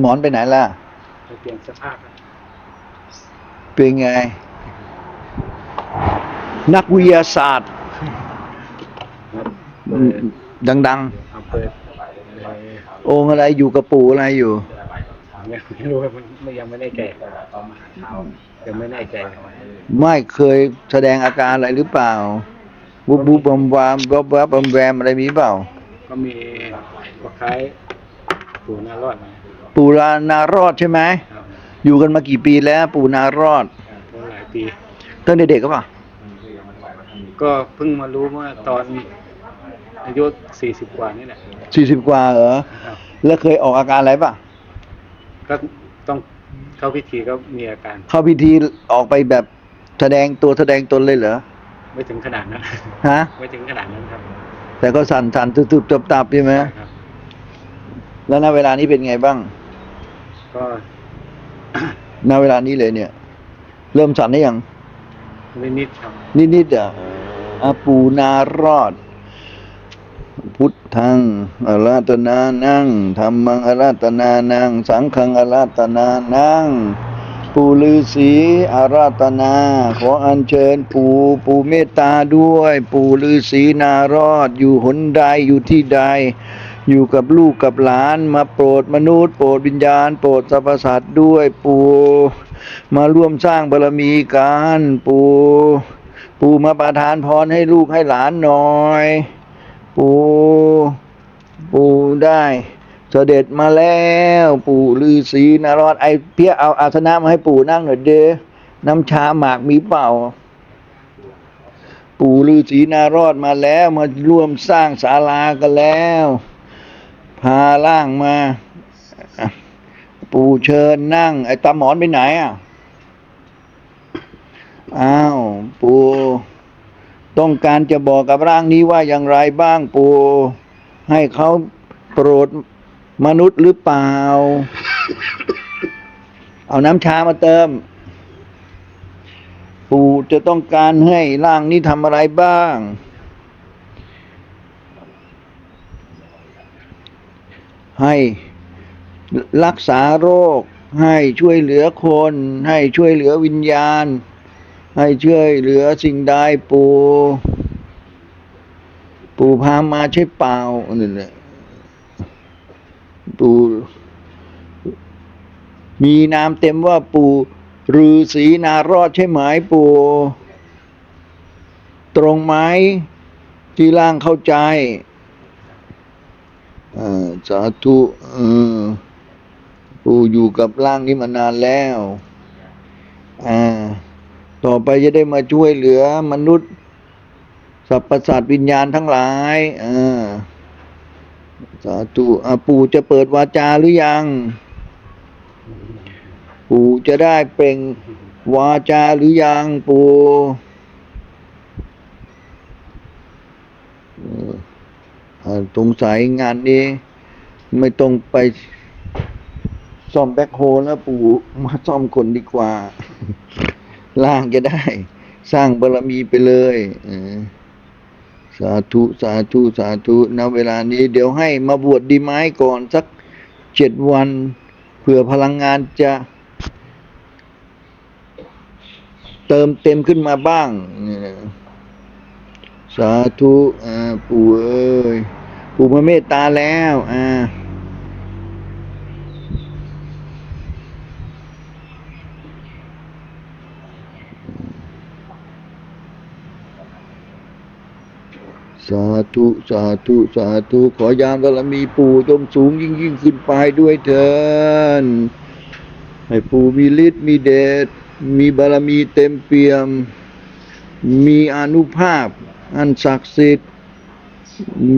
หมอนไปไหนล่ะไปเปลี่ยนเสภาพครับเป็นไง นักวิทยาศาสตร์เปิดดังเอาเปิดเลยๆองค์อะไรอยู่กับปู่อะไรอยู่ยังไม่รู้ครับมันไม่ยังไม่ได้แก่ยังไม่แน่ใจไม่เคยแสดงอาการอะไรหรือเปล่าบุบบุบบมวามวับวับบมแวมอะไรมีเปล่า ก็มีก็คล้ายปู่นารอดนะ ปู่รานารอดใช่ไหมครับอยู่กันมากี่ปีแล้ว ปู่นารอดก็หลายปีตั้งแต่เด็กก็ปล่ะก็เพิ่งมารู้เมื่อตอนอายุสี่สิบกว่านี่แหละสี่สิบกว่าเหรอครับแล้วเคยออกอาการอะไรป่ะก็ต้องเข้าพิธีก็มีอาการ เข้าพิธีออกไปแบบแสดงตัวแสดงตนเลยเหรอไม่ถึงขนาดนั้นฮะไม่ถึงขนาดนั้นครับ แต่ก็สั่นสั่นตุบตุบตับตับใช่ไหมครับแล้วณเวลานี้เป็นไงบ้าง ก็ณเวลานี้เลยเนี่ย เริ่มสั่นได้ยังนิดๆครับนิดๆอะอาปูนารอด พุทธังอาราตนานังธรรมังอาราตนานังสังฆังอาราตนานังปู่ฤาษีอาราตนา ขออัญเชิญปู่ปู่เมตตาด้วย ปู่ฤาษีนารอดอยู่หนใดอยู่ที่ใด อยู่กับลูกกับหลาน มาโปรดมนุษย์ โปรดวิญญาณ โปรดสรรพสัตว์ด้วยปู่มาร่วมสร้างบารมีกันปู่ปู่มาประทานพรให้ลูกให้หลานหน่อย ปู่ปู่ได้เสด็จมาแล้วปู่ฤาษีนารอดไอเพี้ยเอาอาสนะมาให้ปู่นั่งหน่อยเด้น้ำชาหมากมีเปล่า ปู่ฤาษีนารอดมาแล้วมาร่วมสร้างศาลากันแล้ว พาล่างมา ปู่เชิญนั่ง ไอ้ตาหมอนไปไหนอะ อ้าว ปู่ต้องการจะบอกกับร่างนี้ว่าอย่างไรบ้างปู่ให้เขาโปรดมนุษย์หรือเปล่า เอาน้ำชามาเติม ปู่จะต้องการให้ร่างนี้ทำอะไรบ้าง ให้รักษาโรค ให้ช่วยเหลือคน ให้ช่วยเหลือวิญญาณ ให้ช่วยเหลือสิ่งใดปู่ปู่พามาใช่เปล่านี่แหละปู่มีนามเต็มว่าปู่ฤาษีนารอดใช่ไหมปู่ตรงไหมที่ร่างเข้าใจ สาธุปู่อยู่กับร่างนี้มานานแล้วอาต่อไปจะได้มาช่วยเหลือมนุษย์สรรพสัตว์วิญญาณทั้งหลายอาสาธุปู่จะเปิดวาจาหรือยัง ปู่จะได้เปล่งวาจาหรือยังปู่ สงสัยงานนี้ ไม่ต้องไปซ่อมแบ็คโฮแล้วปู่มาซ่อมคนดีกว่า ล่างจะได้ สร้างบารมีไปเลยสาธุ สาธุ สาธุณเวลานี้ เดี๋ยวให้มาบวชดีไหมก่อนสักเจ็ดวันเผื่อพลังงานจะ เติมเต็มขึ้นมาบ้าง เสาธุอ่าปู่เอ้ยปู่มาเมตตาแล้วอ่าสาธุสาธุสาธุขอยามบารมีปู่จงสูงยิ่งยิ่งขึ้นไปด้วยเถินให้ปู่มีฤทธิ์มีเดชมีบารมีเต็มเปี่ยม มีอนุภาพ อันศักดิ์สิทธิ์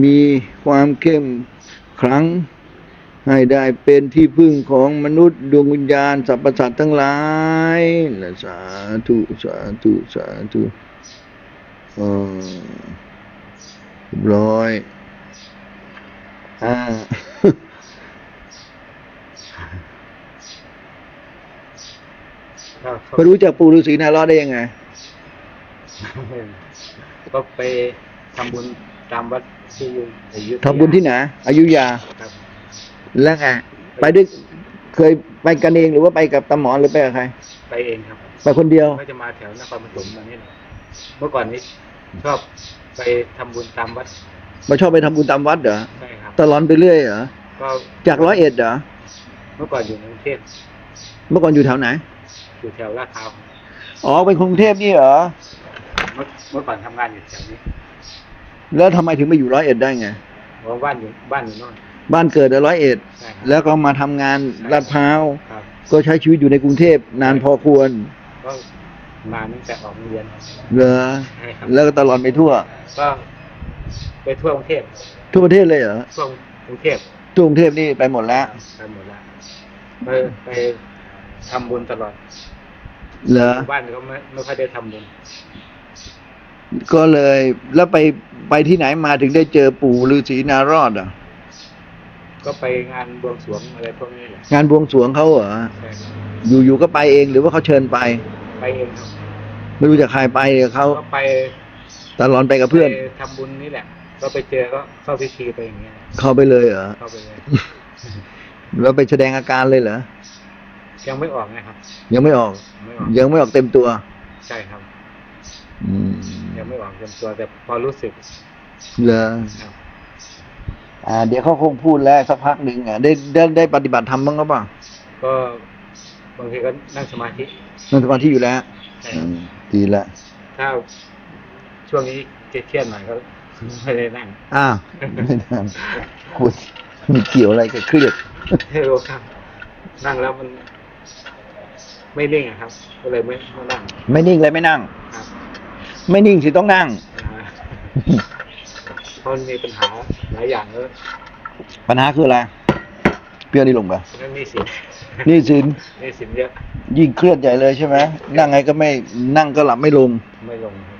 มีความเข้มขลังให้ได้เป็นที่พึ่งของมนุษย์ดวงวิญญาณสรรพสัตว์ทั้งหลายและสาธุ สาธุ สาธุเออเรียบร้อยอ่าก็เขาไม่รู้จักปู่ฤาษีนารอดได้ยังไง ก็ไปทำบุญตามวัดที่อยู่อยุธยาทำบุญที่ไหนอยุธยาครับ แล้วไงไปด้วยเคยไปกันเองหรือว่าไปกับตาหมอหรือไปกับใคร ไปเองครับไปคนเดียวก็จะมาแถวนครปฐมมานี่แหละเมื่อก่อนนี้ชอบไปทำบุญตามวัดมาชอบไปทำบุญตามวัดเหรอใช่ครับตลอดไปเรื่อยเหรอก็จากร้อยเอ็ดเหรอเมื่อก่อนอยู่ในกรุงเทพเมื่อก่อนอยู่แถวไหนอยู่แถวลาดพร้าวอ๋อเป็นคนกรุงเทพนี่เหรอเมื่อเมื่อก่อนทำงานอยู่แถวนี้แล้วทำไมถึงไปอยู่ร้อยเอ็ดได้ไง เพราะว่าบ้านอยู่บ้านอยู่โน่นบ้านเกิดร้อยเอ็ดใช่ครับ แล้วก็มาทำงานลาดพร้าว ครับ ก็ใช้ชีวิตอยู่ในกรุงเทพนานพอควรก็มาตั้งแต่ออกโรงเรียน เหรอใช่ครับ แล้วก็ตลอดไปทั่ว ก็ไปทั่วกรุงเทพทั่วประเทศเลยเหรอทั่วกรุงเทพทั่วกรุงเทพนี่ไปหมดแล้วไปหมดแล้วไปไปทำบุญตลอดเหรอ บ้านก็ไม่ไม่ค่อยได้ทำบุญ ก็เลยแล้วไปไปที่ไหนมาถึงได้เจอปู่ฤาษีนารอดอะ ก็ไปงานบวงสรวงอะไรพวกนี้แหละงานบวงสรวงเขาเหรอใช่ครับอยู่ๆก็ไปเองหรือว่าเขาเชิญไป ไปเองครับไม่รู้จะใครไปเขาก็ไปตลอดไปกับเพื่อน ไปทำบุญนี่แหละ ก็ไปเจอก็เข้าพิธีไปอย่างเงี้ยเข้าไปเลยเหรอเข้าไปเลยแล้วไปแสดงอาการเลยเหรอยังไม่ออกนะครับ ยังไม่ออก ไม่ออกยังไม่ออกเต็มตัว ใช่ครับอืม ยังไม่ออกเต็มตัวแต่พอรู้สึกเหรอครับอ่า เดี๋ยวเขาคงพูดแล้วสักพักหนึ่งอะได้ได้ได้ปฏิบัติธรรมบ้างหรือเปล่าก็บางทีก็นั่งสมาธินั่งสมาธิอยู่แล้วใช่อืมดีละถ้าช่วงนี้เครียดๆหน่อยก็ไม่ได้นั่งอ้าวไม่นั่งคุณมีเกี่ยวอะไรกับเครียดไม่รู้ครับ นั่งแล้วมัน ไม่นิ่งอะครับ ก็เลยไม่ไม่นั่ง ไม่นิ่งเลยไม่นั่งครับ ไม่นิ่งสิต้องนั่งอ่าเพราะมันมีปัญหาหลายอย่างแล้วปัญหาคืออะไรเปรี้ยวนี่ลงไปนั่นนี่สินนี่สินนี่สินเยอะ ยิ่งเครียดใหญ่เลยใช่ไหมนั่งไงก็ไม่นั่งก็หลับไม่ลง ไม่ลงครับ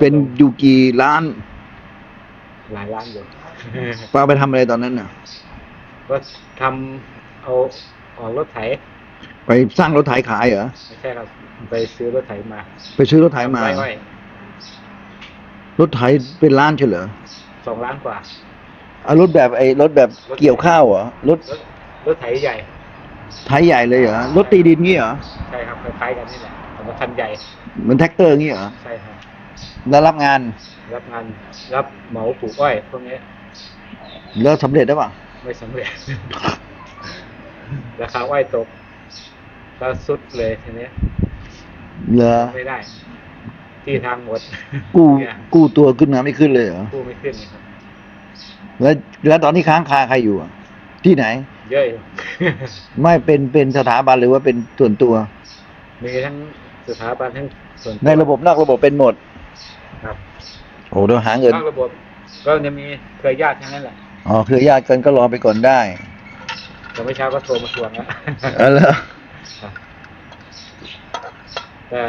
เป็นอยู่กี่ล้าน หลายล้านอยู่ป้าไปทำอะไรตอนนั้นน่ะ ก็ทำเอาออกรถไถ ไปสร้างรถไถขายเหรอ ไม่ใช่ครับ ไปซื้อรถไถมาไปซื้อรถไถมาไว้ไว้รถไถเป็นล้านเฉลยสองล้านกว่า เอารถแบบไอ้รถแบบเกี่ยวข้าวเหรอ รถรถรถไถใหญ่ ไถใหญ่เลยเหรอ รถตีดินงี้เหรอ ใช่ครับคล้ายๆกันนี่แหละแต่ว่าคันใหญ่ เหมือนแท็กเตอร์งี้เหรอ ใช่ครับ แล้วรับงาน รับงานรับเหมาปลูกอ้อยพวกนี้แล้วสำเร็จได้ป่ะ ไม่สำเร็จ ราคาอ้อยตก ก็สุดเลยทีนี้เหรอไม่ได้ ที่ทางหมดกู้เนี่ยกู้ตัวขึ้นมาไม่ขึ้นเลยเหรอกู้ไม่ขึ้นครับแล้วแล้วตอนนี้ค้างคาใครอยู่อะที่ไหน เยอะอยู่ไม่เป็นเป็นสถาบันหรือว่าเป็นส่วนตัว มีทั้งสถาบันทั้งส่วนตัวในระบบนอกระบบเป็นหมด ครับโอ้เดี๋ยวหาเงินนอกระบบ ก็จะมีเครือญาติทั้งนั้นแหละอ๋อคือญาติกันก็รอไปก่อนได้แต่เมื่อเช้าก็โทรมาทวงแล้วเออแล้วครับ แต่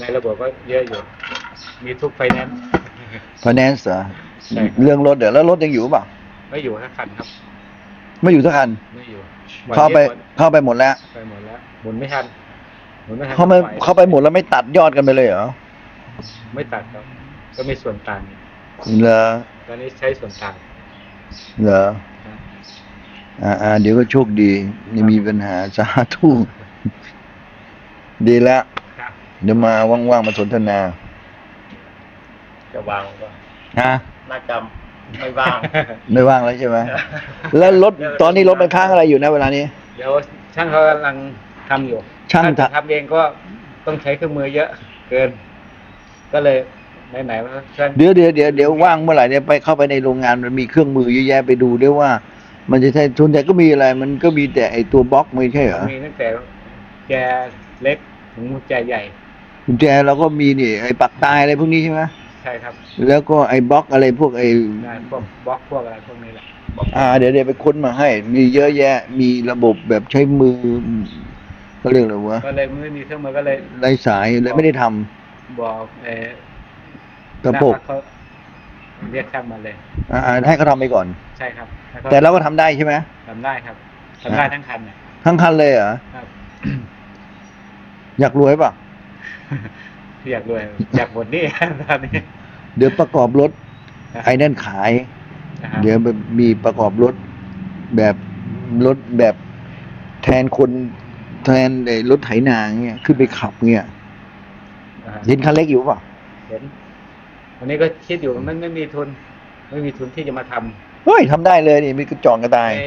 ในระบบก็เยอะอยู่ มีทุกไฟแนนซ์ฟแนนซ์เหรอใช่ครับเรื่องรถเดี๋ยวแล้วรถยังอยู่เปล่าไม่อยู่ทั้งคันครับ ไม่อยู่สักคันไม่อยู่เข้าไปวันนี้เข้าไปหมดแล้วไปหมดแล้วหมุนไม่ทันหมุนไม่ทันเขาไม่ก็เข้าไปหมดแล้วไม่ตัดยอดกันไปเลยเหรอไม่ตัดครับ ก็มีส่วนต่างอีกเหรอตอนนี้ใช้ส่วนต่างเหรอครับอ่าอ่าเดี๋ยวก็โชคดีไม่มีปัญหาสาธุดีแล้วครับ เดี๋ยวมาว่างๆมาสนทนา จะวางก็ฮะ น่าจะไม่ว่าง ไม่ว่างแล้วใช่ไหม แล้วรถตอนนี้รถมันค้างอะไรอยู่นะเวลานี้ เดี๋ยวช่างเขากำลังทำอยู่ช่างถ้จะทำทำเองก็ต้องใช้เครื่องมือเยอะ เกิน ก็เลยไหนๆว่าช่างเดี๋ยวเดี๋ยวเดี๋ยวเดี๋ยวว่างเมื่อไหร่เนี่ยไปเข้าไปในโรงงานมันมีเครื่องมือเยอะแยะไปดูด้วยว่า มันจะใช่ทุนแต่ก็มีอะไร มันก็มีแต่ไอตัวบล็อกไม่ใช่เหรอมีตั้งแต่แจเล็กถึงแจใหญ่ กุญแจเราก็มีนี่ไอปักตายอะไรพวกนี้ใช่ไหมใช่ครับแล้วก็ไอบล็อกอะไรพวกไอได้พวกบล็อกพวกอะไรพวกนี้แหละอ่าเดี๋ยวเดี๋ยวไปค้นมาให้ มีเยอะแยะ มีระบบแบบใช้มือเขาเรียกอะไรวะก็เลยไม่มีเครื่องมือก็เลยไร้สายเลยไม่ได้ทำบอกเออกระปกเขาเรียกช่างมาเลย อ่าให้เขาทำไปก่อน ใช่ครับให้ขแต่เราก็ทำได้ใช่ไหม ทำได้ครับทำได้ทั้งคันเนี่ยทั้งคันเลยเหรอ ครับ อยากรวยป่ะ อยากรวยอยากหมดหนี่ตอนนี้เดี๋ยวประกอบรถ ไอ้นั่นขาย นะครับเดี๋ยวมีประกอบรถแบบรถแบบแทนคนแทนไอ้รถไถนาเงี้ยขึ้นไปขับเงี้ยนะฮะเห็นคันเล็กอยู่เปล่ะเห็นวันนี้ก็คิดอยู่มันไม่มีทุน ไม่มีทุนที่จะมาทำเฮ้ยทำได้เลยนี่มีกระจองกระตาย ใน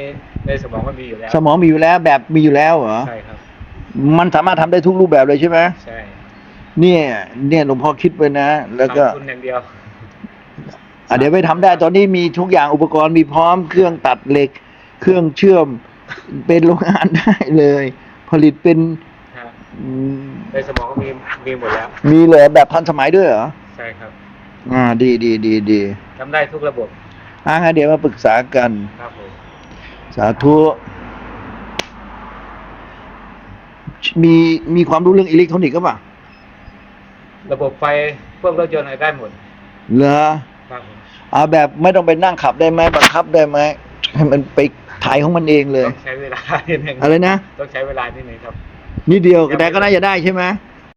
ในสมองมันมีอยู่แล้วสมองมีอยู่แล้วแบบมีอยู่แล้วเหรอ ใช่ครับ มันสามารถทำได้ทุกรูปแบบเลยใช่ไหมใช่ เนี่ย เนี่ยหลวงพ่อคิดไว้นะ แล้วก็ทำทุนอย่างเดียวอะเดี๋ยวไปทำได้ตอนนี้มีทุกอย่างอุปกรณ์มีพร้อมเครื่องตัดเหล็ก เครื่องเชื่อมเป็นโรงงานได้เลย ผลิตเป็นฮะอืมในสมองก็มีมีหมดแล้ว มีเลยแบบทันสมัยด้วยเหรอใช่ครับอ่า ดีดีดีดีทำได้ทุกระบบอะงั้นเดี๋ยวมาปรึกษากัน ครับผมสาธุมีมีความรู้เรื่องอิเล็กทรอนิกส์ก็ปล่ะ ระบบไฟพวกรถยนต์อะไรได้หมดเหรอครับผมเอาแบบไม่ต้องไปนั่งขับได้ไหมบังคับได้ไหมให้มันไปถ่ายของมันเองเลย ต้องใช้เวลานิดนึงอะไรนะ ต้องใช้เวลานิดนึงครับนิดเดียวแต่ก็น่าจะได้ใช่ไหมค